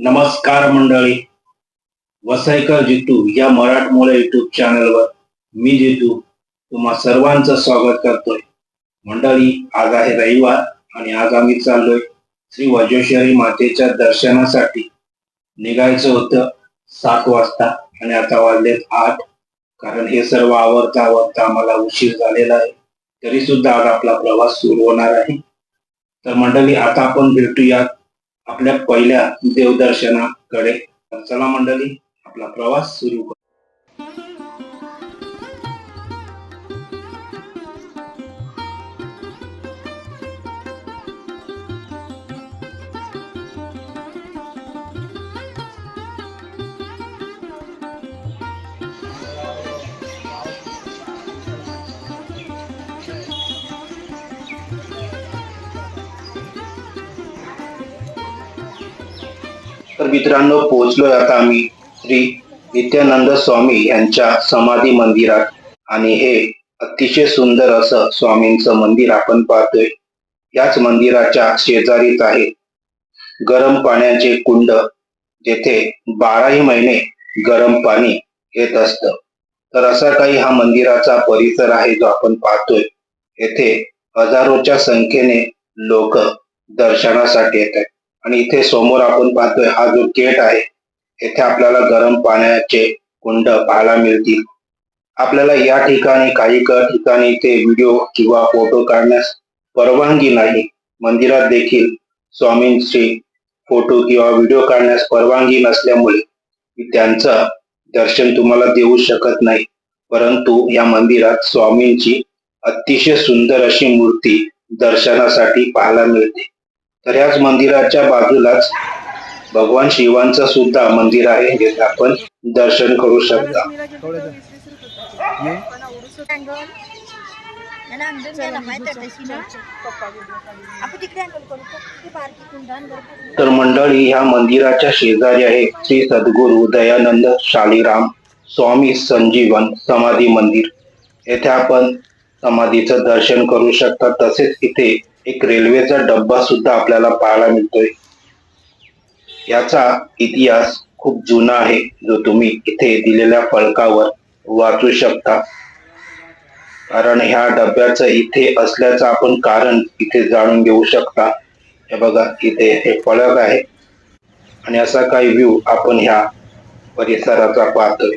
नमस्कार मंडळी. वसाईकर जितू या मराठमोळ्या युट्यूब चॅनलवर मी जितू तुम्हा सर्वांचं स्वागत करतोय. मंडळी आज आहे रविवार आणि आज आम्ही चाललोय श्री वज्रेश्वरी मातेच्या दर्शनासाठी. निघायचं होतं सात वाजता आणि आता वाजलेत आठ. कारण हे सर्व आवडता आवडता आम्हाला उशीर झालेला आहे. तरी सुद्धा आज आपला प्रवास सुरू होणार आहे. तर मंडळी आता आपण भेटूयात आपल्या पहिल्या देवदर्शनाकडे. चला मंडळी आपला प्रवास सुरू तर मित्रांनो पोहोचलोय आता आम्ही श्री नित्यानंद स्वामी यांच्या समाधी मंदिरात. आणि हे अतिशय सुंदर असं स्वामींचं मंदिर आपण पाहतोय. याच मंदिराच्या शेजारीच आहे गरम पाण्याचे कुंड जेथे बाराही महिने गरम पाणी येत असतं. तर असा काही हा मंदिराचा परिसर आहे जो आपण पाहतोय. येथे हजारोच्या संख्येने लोक दर्शनासाठी येत आहेत आणि इथे समोर आपण पाहतोय हा जो गेट आहे येथे आपल्याला गरम पाण्याचे कुंड पाहायला मिळतील. आपल्याला या ठिकाणी काही क- ठिकाणी इथे व्हिडिओ किंवा फोटो काढण्यास परवानगी नाही. मंदिरात देखील स्वामींची फोटो किंवा व्हिडिओ काढण्यास परवानगी नसल्यामुळे त्यांचं दर्शन तुम्हाला देऊ शकत नाही. परंतु या मंदिरात स्वामींची अतिशय सुंदर अशी मूर्ती दर्शनासाठी पाहायला मिळते. तर याच मंदिराच्या बाजूलाच भगवान शिवांचं सुद्धा मंदिर आहे. जिथे आपण दर्शन करू शकता. तर मंडळी ह्या मंदिराच्या शेजारी आहे श्री सद्गुरु दयानंद शालीराम स्वामी संजीवन समाधी मंदिर. येथे आपण समाधीचं दर्शन करू शकता. तसेच इथे एक रेल्वेचा डब्बा सुद्धा आपल्याला पाहायला मिळतोय. याचा इतिहास खूप जुना आहे जो तुम्ही इथे दिलेल्या फळकावर वाचू शकता. कारण ह्या डब्याचं इथे असल्याचं आपण कारण इथे जाणून घेऊ शकता. हे बघा इथे हे फळक आहे. आणि असा काही व्ह्यू आपण ह्या परिसराचा पाहतोय.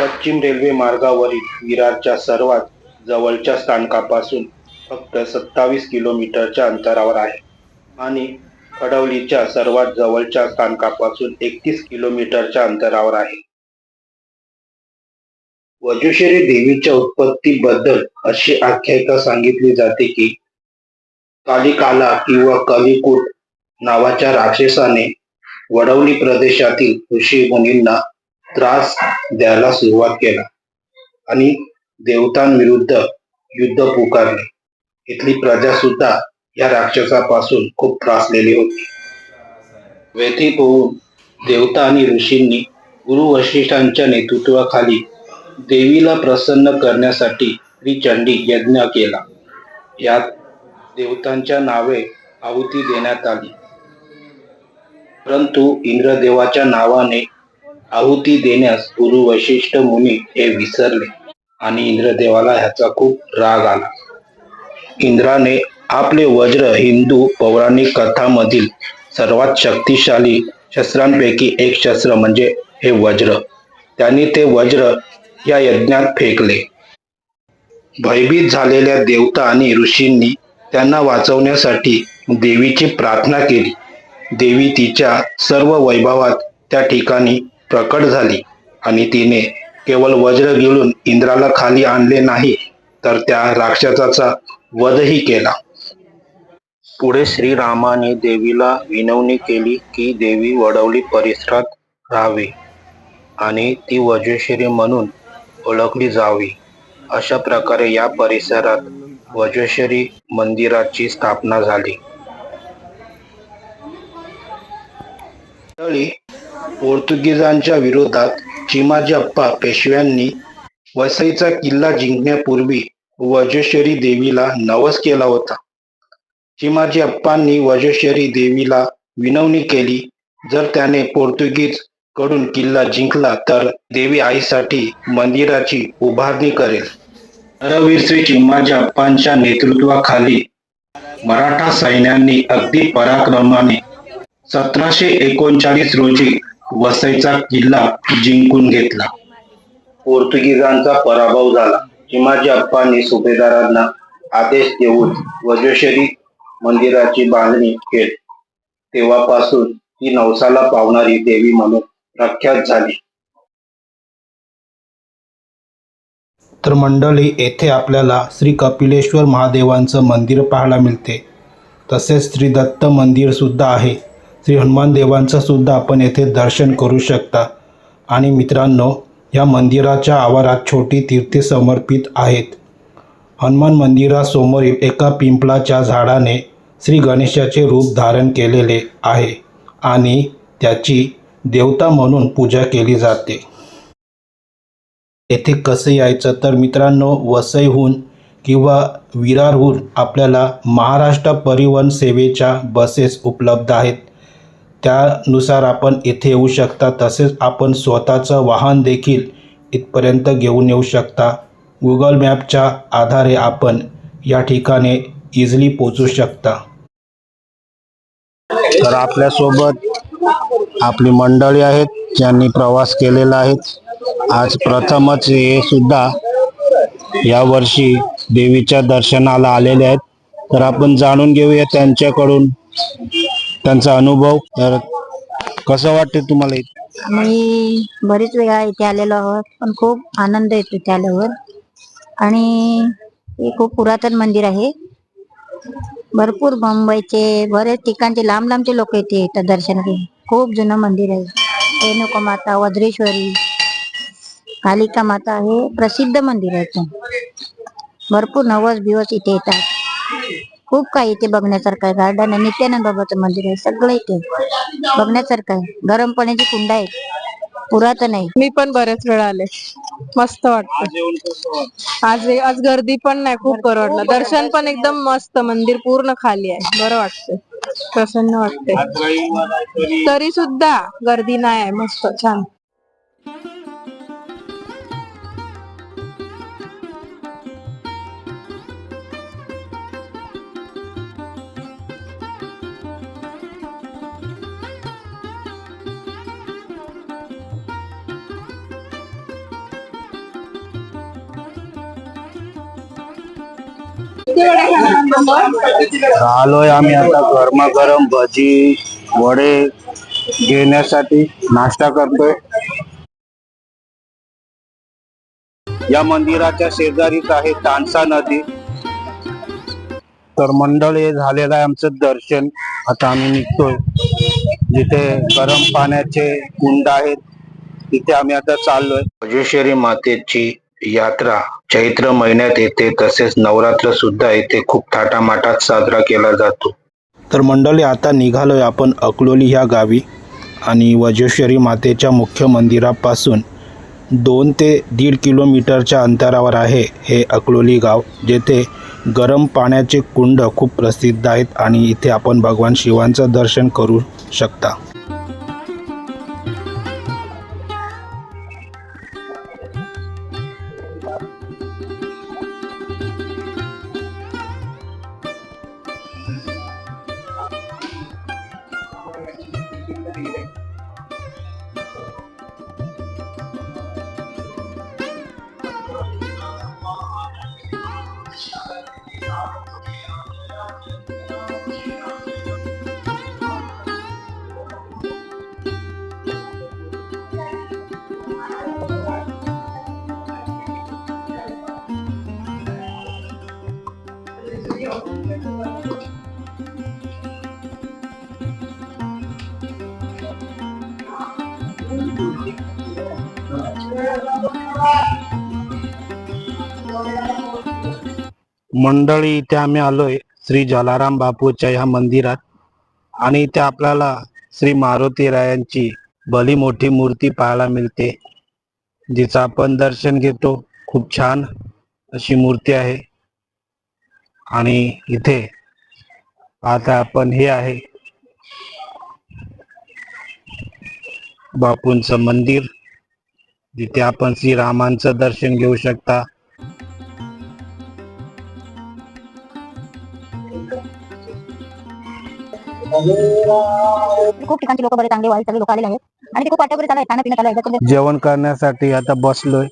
पश्चिम रेल्वे मार्गावरील विरारच्या सर्वात जवळच्या स्थानकापासून फक्त सत्तावीस किलोमीटरच्या अंतरावर आहे. आणि खडवलीच्या सर्वात जवळच्या स्थानकापासून एकतीस किलोमीटरच्या अंतरावर आहे. वजुश्री देवीच्या उत्पत्तीबद्दल अशी आख्यायिका सांगितली जाते की कालिकाला किंवा कलिकूट नावाच्या राक्षसाने वडवली प्रदेशातील ऋषी मुनींना त्रास द्यायला सुरुवात केला. आणि देवतांविरुद्ध युद्ध पुकारले. इथली प्रजा सुद्धा या राक्षसापासून खूप त्रासलेली होती. व्यथित होऊन देवता आणि ऋषींनी गुरु वशिष्ठांच्या नेतृत्वाखाली देवीला प्रसन्न करण्यासाठी त्रिचंडी यज्ञ केला. यात देवतांच्या नावे आहुती देण्यात आली. परंतु इंद्रदेवाच्या नावाने आहुती देण्यास गुरु वशिष्ठ मुनी हे विसरले आणि इंद्रदेवाला ह्याचा खूप राग आला. इंद्राने आपले वज्र हिंदू पौराणिक कथामधील सर्वात शक्तिशाली शस्त्रांपैकी एक शस्त्र म्हणजे हे वज्र. त्यांनी ते वज्र या यज्ञात फेकले. भयभीत झालेल्या देवता आणि ऋषींनी त्यांना वाचवण्यासाठी देवीची प्रार्थना केली. देवी तिच्या सर्व वैभवात त्या ठिकाणी प्रकट झाली आणि तिने केवळ वज्र गिळून इंद्राला खाली आणले नाही तर त्या राक्षसाचा वधही केला. पुढे श्रीरामाने देवीला विनवणी केली की देवी वडवली परिसरात राहावी आणि ती वज्रेश्वरी म्हणून ओळखली जावी. अशा प्रकारे या परिसरात वज्रेश्वरी मंदिराची स्थापना झाली. पोर्तुगीजांच्या विरोधात चिमाजी अप्पा पेशव्यांनी वसईचा किल्ला जिंकण्यापूर्वी वजेश्वरी देवीला नवस केला होता. चिमाजी अप्पांनी वजेश्वरी देवीला विनवणी केली जर त्याने पोर्तुगीजकडून किल्ला जिंकला तर देवी आईसाठी मंदिराची उभारणी करेल. नरवीर श्री चिमाजी अप्पांच्या नेतृत्वाखाली मराठा सैन्यांनी अगदी पराक्रमाने सतराशे एकोणचाळीस रोजी वसईचा किल्ला जिंकून घेतला. पोर्तुगीजांचा पराभव झाला. चिमाजी अप्पांनी सुभेदारांना आदेश देऊन वज्रेश्वरी मंदिराची बांधणी केली. तेव्हापासून ती नवसाला पावणारी देवी म्हणून प्रख्यात झाली. तर मंडळी येथे आपल्याला श्री कपिलेश्वर महादेवांचं मंदिर पाहायला मिळते. तसेच श्री दत्त मंदिर सुद्धा आहे. श्री हनुमान देवांचं सुद्धा आपण येथे दर्शन करू शकता. आणि मित्रांनो या मंदिराच्या आवारात छोटी तीर्थे समर्पित आहेत. हनुमान मंदिरासमोर एका पिंपळाच्या झाडाने श्री गणेशाचे रूप धारण केलेले आहे आणि त्याची देवता म्हणून पूजा केली जाते. येथे कसं यायचं तर मित्रांनो वसईहून किंवा विरारहून आपल्याला महाराष्ट्र परिवहन सेवेच्या बसेस उपलब्ध आहेत. त्यानुसार आपण इथे येऊ शकता. तसेच आपण स्वतःचं वाहन देखील इथपर्यंत घेऊन येऊ शकता. गुगल मॅपच्या आधारे आपण या ठिकाणी इझिली पोचू शकता. तर आपल्यासोबत आपली मंडळी आहेत ज्यांनी प्रवास केलेला आहे आज प्रथमच हे सुद्धा यावर्षी देवीच्या दर्शनाला आलेले आहेत. तर आपण जाणून घेऊया त्यांच्याकडून. त्यांचा अनुभव तर कसं वाटते तुम्हाला इथे? मी बरीच वेळा इथे आलेलो आहोत पण खूप आनंद येतो इथे आल्यावर. आणि हे खूप पुरातन मंदिर आहे. भरपूर मुंबईचे बरेच ठिकाणचे लांब लांबचे लोक इथे येतात दर्शनासाठी. खूप जुनं मंदिर आहे. रेणुका माता वज्रेश्वरी कालिका माता हे प्रसिद्ध मंदिर आहे इथं. भरपूर नवस दिवस इथे येतात. खूप काही इथे बघण्यासारखं आहे. गार्डन आहे. नित्यानंद बाबाचं मंदिर आहे. सगळं इथे बघण्यासारखं आहे. गरम पाण्याची कुंड आहेत. पुरातन आहे. मी पण बरेच वेळा आले. मस्त वाटत. आज आज गर्दी पण नाही. खूप बरं वाटलं. दर्शन पण एकदम मस्त. मंदिर पूर्ण खाली आहे. बरं वाटतंय. प्रसन्न वाटते तरी सुद्धा गर्दी नाही आहे. मस्त. छान. आलोय आम्ही आता गरमागरम भजी वडे घेण्यासाठी नाश्ता करतोय. या मंदिराच्या शेजारीच आहे तानसा नदी. तर मंडळ हे झालेलं आहे आमचं दर्शन. आता आम्ही निघतोय. जिथे गरम पाण्याचे कुंड आहेत तिथे आम्ही आता चाललोय. भजेश्वरी मातेची यात्रा चैत्र महिन्यात येते तसेच नवरात्र सुद्धा येथे खूप थाटामाटात साजरा केला जातो. तर मंडळी आता निघालोय आपण अकलोली ह्या गावी आणि वज्रेश्वरी मातेच्या मुख्य मंदिरापासून दोन ते दीड किलोमीटरच्या अंतरावर आहे हे अकलोली गाव जेथे गरम पाण्याचे कुंड खूप प्रसिद्ध आहेत आणि इथे आपण भगवान शिवांचं दर्शन करू शकता. मंडळी इथे आम्ही आलोय श्री जलाराम बापूच्या ह्या मंदिरात. आणि इथे आपल्याला श्री मारुती रायांची भली मोठी मूर्ती पाहायला मिळते जिचं आपण दर्शन घेतो. खूप छान अशी मूर्ती आहे. आणि इथे आता आपण हे आहे बापूंचं मंदिर जिथे आपण श्रीरामांचं दर्शन घेऊ शकता. खूप ठिकाणचे लोक बरे चांगले वाईट सगळे लोक आलेले आहेत. आणि ते खूप वाटावर चालू आहे खाणं पिणं चालू आहे. जेवण करण्यासाठी आता बसलोय.